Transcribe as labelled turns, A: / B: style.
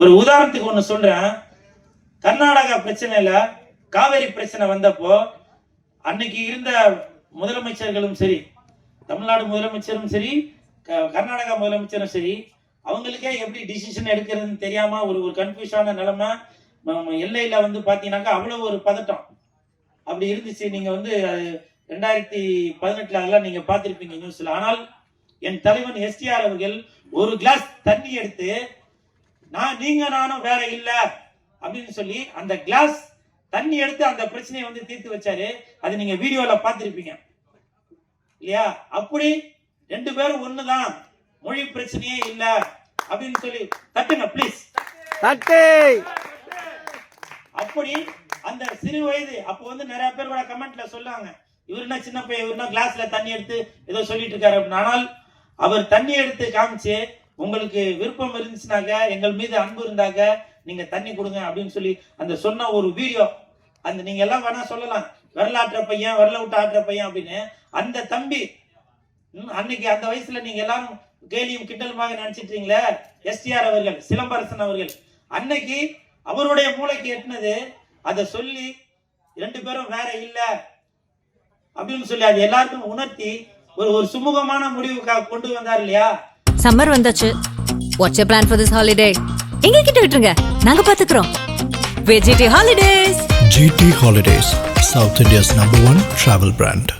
A: ஒரு உதாரணத்துக்கு ஒண்ணு சொல்றேன். கர்நாடகா பிரச்சனையில காவேரி பிரச்சனை வந்தப்போ அன்னைக்கு இருந்த முதலமைச்சர்களும் சரி தமிழ்நாடு முதலமைச்சரும் சரி க- கர்நாடகா முதலமைச்சரும் சரி அவங்களுக்கே எப்படி டிசிஷன் எடுக்கிறதுன்னு தெரியாம ஒரு ஒரு கன்ஃபியூஷான நிலைமை எல்லையில வந்து பாத்தீங்கன்னாக்கா அவ்வளவு ஒரு பதட்டம். அப்படி இருந்துச்சு. நீங்க வந்து ரெண்டாயிரத்தி பதினெட்டுல அதெல்லாம் நீங்க பார்த்திருப்பீங்க நியூஸ்ல ஆனால் என் தலைவன் எஸ்டிஆர் அவர்கள் ஒரு கிளாஸ் தண்ணி எடுத்து நான் நீங்க நானும் வேற இல்ல. அப்படின்னு சொல்லி அந்த கிளாஸ் தண்ணி எடுத்து அந்த பிரச்சனையை வந்து தீர்த்து வச்சாரு. அது நீங்க வீடியோல பார்த்திருப்பீங்க. இல்லையா? அப்படி ரெண்டு பேரும் ஒண்ணுதான். மொழி பிரச்சனையே இல்ல. அப்படின்னு சொல்லி தட்டுங்க ப்ளீஸ்
B: தட்டு!
A: அப்படி அந்த சிறு வயது அப்போ வந்து நிறைய பேர் கூட கமெண்ட்ல சொல்லாங்க இவர் என்ன சின்ன பையன் இவர் என்ன கிளாஸ்ல தண்ணி எடுத்து ஏதோ சொல்லிட்டு இருக்காரு அப்படின்னு. ஆனால் அவர் தண்ணி எடுத்து காமிச்சு உங்களுக்கு விருப்பம் இருந்துச்சுனாக்க எங்கள் மீது அன்பு இருந்தாக்க நீங்க தண்ணி கொடுங்க அப்படின்னு சொல்லி அந்த சொன்ன ஒரு வீடியோ அந்த நீங்க எல்லாம் வேணா சொல்லலாம். வரலாற்ற பையன் வரல விட்டு ஆட்டுற பையன் அப்படின்னு அந்த தம்பி ம், அன்னைக்கு அந்த வயசுல நீங்க எல்லாரும் கேலியும் கிண்டலுமாக நினைச்சிட்டீங்களே எஸ்டிஆர் அவர்கள் சிலம்பரசன் அவர்கள். அன்னைக்கு அவருடைய மூளைக்கு எட்டினது அதை சொல்லி ரெண்டு பேரும் வேற இல்ல. அப்படின்னு சொல்லி அது எல்லாருக்கும் உணர்த்தி ஒரு ஒரு சுமூகமான முடிவுக்காக கொண்டு வந்தார் இல்லையா?
C: சம்மர் வந்தாச்சு. What's you plan for this holiday எங்க கிட்ட விட்டுருங்க. நாங்க பாத்துக்கிறோம். VGT holidays
D: GT holidays south India's number one travel brand